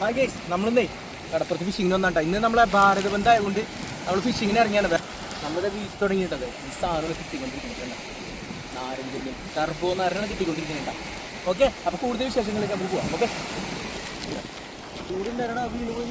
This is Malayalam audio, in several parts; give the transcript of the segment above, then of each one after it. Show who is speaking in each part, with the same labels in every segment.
Speaker 1: ആ നമ്മളിന്നേ കടപ്പുറത്ത് ഫിഷിങ്ങിന് വന്നാട്ടാ. ഇന്ന് നമ്മളെ ഭാരത ബന്ധമായതുകൊണ്ട് നമ്മൾ ഫിഷിങ്ങിന് ഇറങ്ങിയാണത് നമ്മുടെ വീട്ടിൽ തുടങ്ങിയിട്ടത് ഈ സാധനം കിട്ടിക്കൊണ്ടിരിക്കുന്നുണ്ട് നാരഞ്ചിലും ടർബോ നാരനാണ് കിട്ടിക്കൊണ്ടിരിക്കുന്നുണ്ട ഓക്കെ അപ്പൊ കൂടുതൽ വിശേഷങ്ങളിലേക്ക് നമുക്ക് പോവാം. ഓക്കെ ചൂടിന്റെ വീണ് പോയി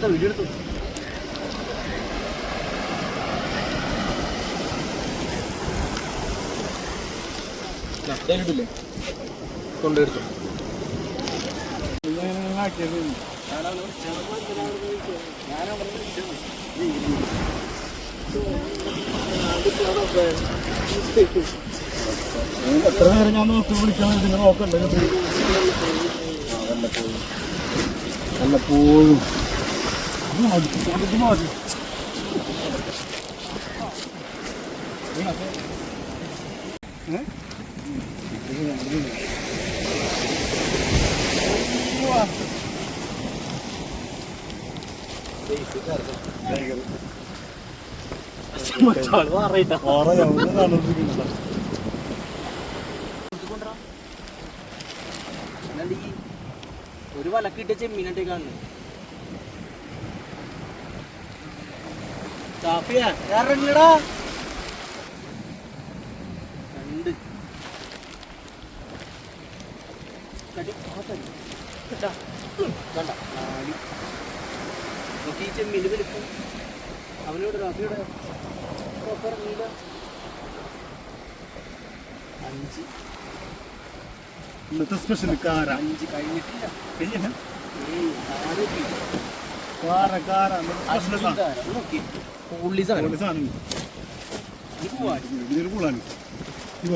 Speaker 1: എടുത്തോ വീഡിയോ എടുത്തു. കൊണ്ടെടുത്തു
Speaker 2: എത്ര നേരം ഞാൻ നോക്കി വിളിക്കാൻ നിങ്ങൾ നോക്കണ്ടേ? വല്ലപ്പോഴും. അടുത്ത് മതി
Speaker 1: അല്ലാണ്ട് ഈ ഒരു വലക്കിട്ട ചെമ്മീനായിട്ട് കാണുന്നു കാഫിയാ ഇറങ്ങടാ രണ്ട് കടി ആ കടി. ഇതാ. കണ്ട നാല് നോക്കി ഈ ചെമ്മീന്റെ വലിപ്പം അവനോട് ഇറങ്ങിയില്ല അഞ്ച്.
Speaker 2: ഇന്നത്തെ സ്പെഷ്യൽ കാര
Speaker 1: അഞ്ച് കഴിഞ്ഞിട്ടില്ല.
Speaker 2: കഴിഞ്ഞ
Speaker 1: ഏയ് എത്തി.
Speaker 2: കാര കാര
Speaker 1: അഞ്ച്
Speaker 2: സ്പെഷ്യൽ
Speaker 1: കാരം. നോക്കി പുള്ളി സാധനം
Speaker 2: സാധനം
Speaker 1: ഇത് പോവാ
Speaker 2: ഇതിനൊരു കൂളാണ് ഇത്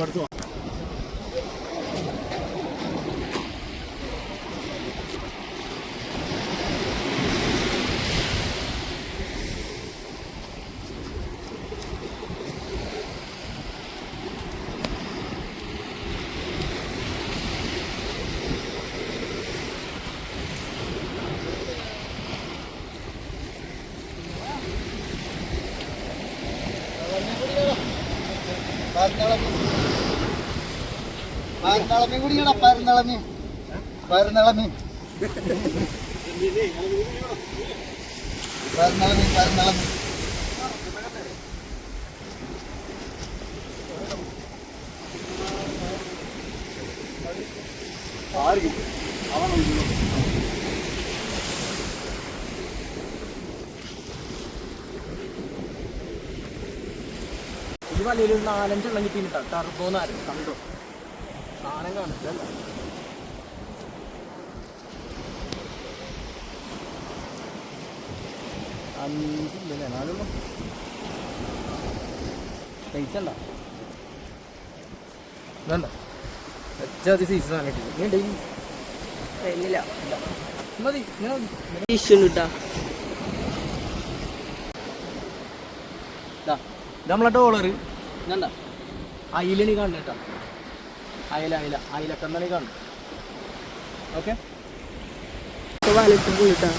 Speaker 3: പരന്തളമീൻ കുടിക്കണ
Speaker 1: ഈ വലയിൽ ഒരു നാലഞ്ചെണ്ണം കിട്ടിയിട്ടാണ് ടർബോ നാരൻ കണ്ടോ? സാധനം കാണിച്ചല്ല അഞ്ചില്ലേ നാലുള്ളൂ ഉണ്ടോ? വേണ്ട. അതി സീസൺ നീ ഡെയിലി
Speaker 4: കഴിഞ്ഞില്ല
Speaker 1: മതി ഞാൻ നമ്മളെ ഡോളർ ഇതെന്താ? കേട്ടോ അയില അയില. അയിലക്കന്നാണ് കാണും. ഓക്കെ?
Speaker 4: പോയിട്ടാ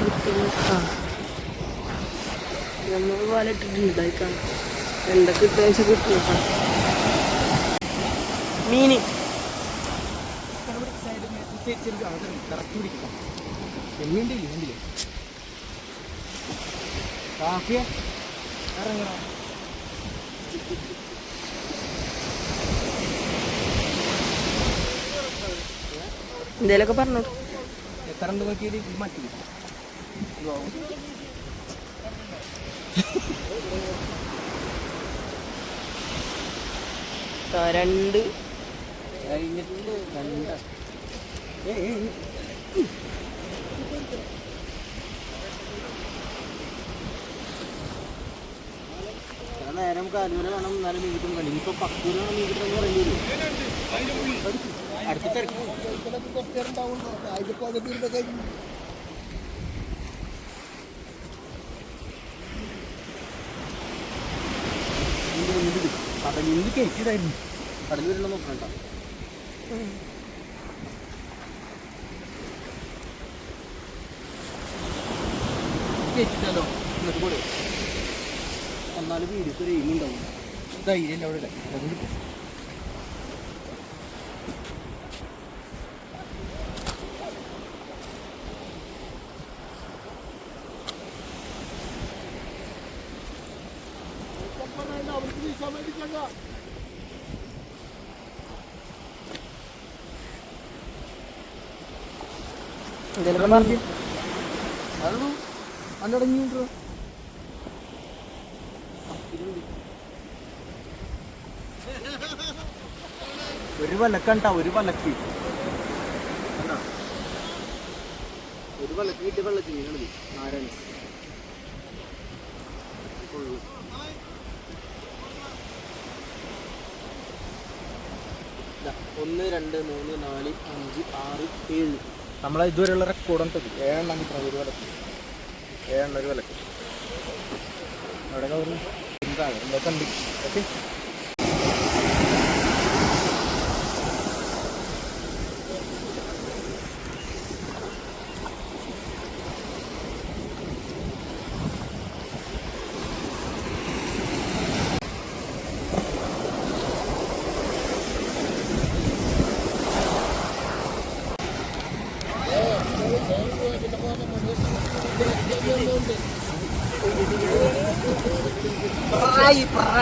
Speaker 4: കിട്ടുന്നത് ആ. നമ്മൾ എന്താ കിട്ടുക വെച്ചാൽ
Speaker 1: ചെമ്മീന്റെ ഇല്ലേ ഇറങ്ങണം?
Speaker 4: എന്തേലൊക്കെ പറഞ്ഞോളൂ.
Speaker 1: എത്ര മാറ്റി
Speaker 4: രണ്ട്.
Speaker 1: രണ്ട് നേരം കാലുവരെ വേണം എന്നാലും കിട്ടും കളി ഇപ്പൊ പക്കൂരാണ് മീൻ കിട്ടുന്ന പറയേണ്ടി അടുത്ത തിരക്ക് എന്നാലും വീടിക്കൊരു എയിമുണ്ടാവും ധൈര്യം അവിടെ. അതുകൊണ്ട് ഒരു വലക്കണ്ട ഒരു വലക്ക്. കണ്ടോ? ഒരു വലക്ക് കിട്ടിയ വെള്ളത്തിൽ നാരായണ ഒന്ന് രണ്ട് മൂന്ന് നാല് അഞ്ച് ആറ് ഏഴ്. നമ്മളെ ഇതുവരെയുള്ള റെക്കോർഡ് ഉണ്ട് ഏഴെണ്ണം കിട്ടണം ഒരു വിലക്ക് ഏഴെണ്ണം ഒരു വിലക്ക് അവിടെ എന്താ എന്താ കണ്ടി ഓക്കെ.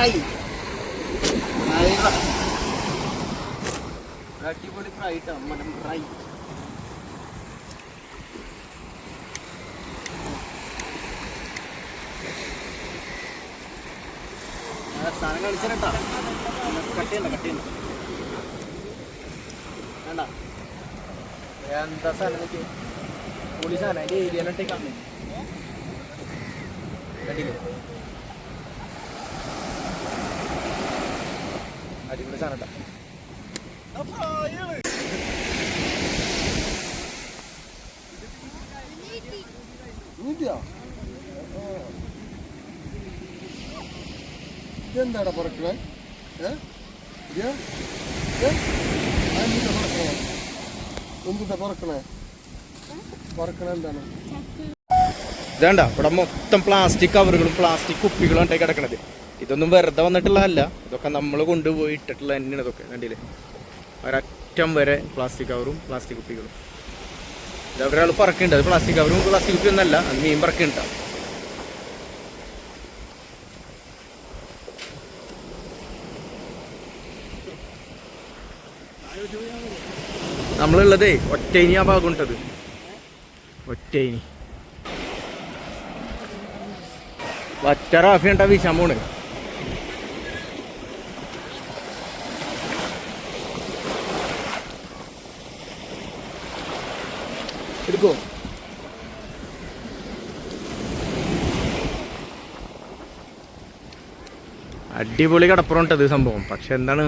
Speaker 1: പ്രായി അടിപൊളി ഫ്രൈ ട്ടോ മറ്റം ഫ്രൈ. സാധനം കളിച്ചാ കട്ട് ചെയ്യണ്ട കട്ട് ചെയ്യണ്ട വേണ്ട. എന്താ സാധനം നോക്കി സാധനം അതിന്റെ ഏരിയയിലോട്ടേക്കാണ് കണ്ടില്ലേ? അടിപൊളി സാധനം
Speaker 3: ഇതെന്താടാ പറക്കണേ പുറക്കണേ. എന്തിട്ടാ പറക്കണേ. പറക്കണേ എന്താണ്?
Speaker 1: ഇതേണ്ട ഇവിടെ മൊത്തം പ്ലാസ്റ്റിക് കവറുകളും പ്ലാസ്റ്റിക് കുപ്പികളും ഉണ്ടായി കിടക്കണത്. ഇതൊന്നും വെറുതെ വന്നിട്ടുള്ളതല്ല. ഇതൊക്കെ നമ്മൾ കൊണ്ടുപോയി ഇട്ടിട്ടുള്ള തന്നെയാണ് ഇതൊക്കെ. കണ്ടില്ലേ? ഒരറ്റം വരെ പ്ലാസ്റ്റിക് കവറും പ്ലാസ്റ്റിക് കുപ്പികളും. ഇത് ഒരാൾ പറക്കുന്നുണ്ട് അത് പ്ലാസ്റ്റിക് കവറും പ്ലാസ്റ്റിക് കുപ്പി ഒന്നല്ല. അത് മീൻ പറക്കുന്നുണ്ട് നമ്മളുള്ളതേ ഒറ്റയിനി ആ ഭാഗം ഉണ്ടത് ഒറ്റയിനി. വറ്റ റാഫി ഉണ്ടാ വീശാൻ പോണ് എടുക്കോ അടിപൊളി കടപ്പുറമുണ്ടത് സംഭവം. പക്ഷെ എന്താണ്?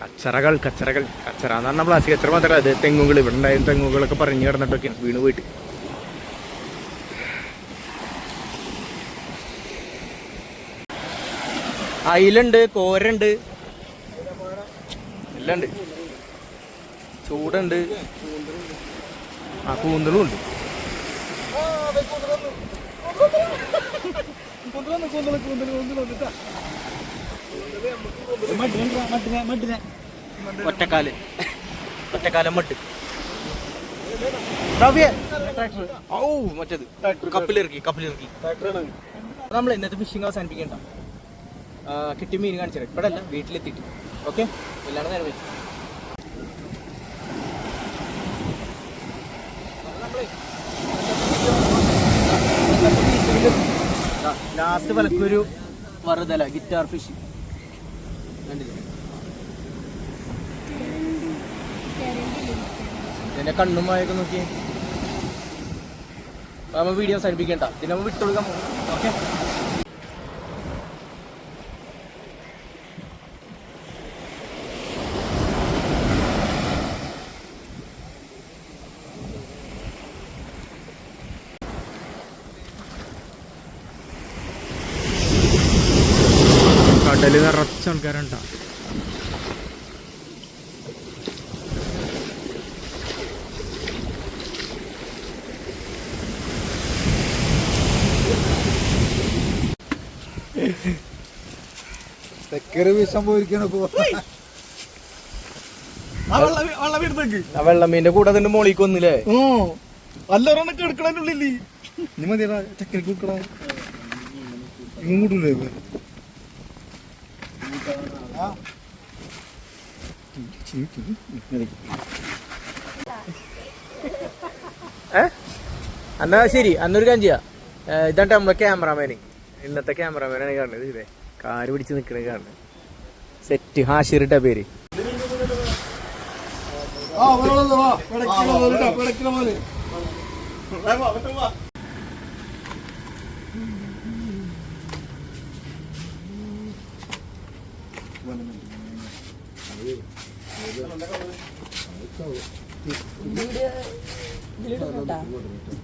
Speaker 1: കച്ചറകൾ കച്ചറകൾ കച്ചറ എന്ന് പറഞ്ഞാൽ പ്ലാസ്റ്റിക് കച്ചറ മാത്രമല്ല അത് തെങ്ങുകൾ ഇവിടെ ഉണ്ടായിരുന്ന തെങ്ങുകളൊക്കെ പറഞ്ഞു കിടന്നിട്ടൊക്കെ വീണ് പോയിട്ട്. അയിലുണ്ട് കോരുണ്ട്. എല്ലാം ഉണ്ട് ചൂടുണ്ട്. ആ കൂന്തളും ഉണ്ട് ഒറ്റക്കാൽ. ഒറ്റക്കാലം മട്ട്. ഔ മറ്റേത്. കപ്പിലിറക്കി കപ്പിലിറക്കി. നമ്മൾ ഇന്നത്തെ ഫിഷിംഗ് അവസാനിപ്പിക്കണ്ട ആ, കിട്ടിയ മീൻ കാണിച്ചു ഇവിടെ അല്ല വീട്ടിലെത്തിയിട്ട്. ഓക്കെ എല്ലാവരും നേരം ലാസ്റ്റ് വിലക്കൊരു വറുതല ഗിറ്റാർ ഫിഷ് ഇതിന്റെ കണ്ണും മായൊക്കെ നോക്കി. നമ്മൾ വീഡിയോ അവസാനിപ്പിക്കണ്ട. ഇതിനെ വിട്ടുകൊടുക്കാൻ ഓക്കെ അതിൽ നിറച്ച ആൾക്കാരുണ്ട?
Speaker 2: തെക്കറി വിഷം പോയിരിക്കണ
Speaker 1: വെള്ളമീന്റെ കൂടെ തന്നെ മോളിക്ക് വന്നില്ലേ
Speaker 2: വല്ലവരാണ് കിടക്കണുള്ളില്ലേ ഇനി മതി ചക്കരക്ക് കൊടുക്കണ ഇങ്ങോട്ടില്ലേ
Speaker 1: ഏ? എന്നാ ശരി. അന്നൊരു കാര്യം ചെയ്യാം. ഏ, ഇതാണ്ട് നമ്മളെ ക്യാമറാമാന് ഇന്നത്തെ ക്യാമറാമാനാണ് കാണുന്നത്. ഇതേ കാര് പിടിച്ച് നിക്കണേ കാണുന്നത്. സെറ്റ് ഹാഷിറിട്ട പേര്.
Speaker 3: ആ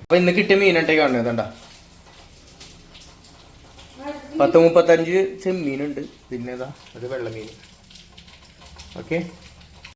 Speaker 1: അപ്പൊ ഇന്ന് കിട്ടിയ മീനട്ടെ കാണുന്നത് കണ്ട പത്ത് മുപ്പത്തഞ്ച് ചെമ്മീനുണ്ട്. പിന്നെ അത് വെള്ളമീൻ. ഓക്കെ.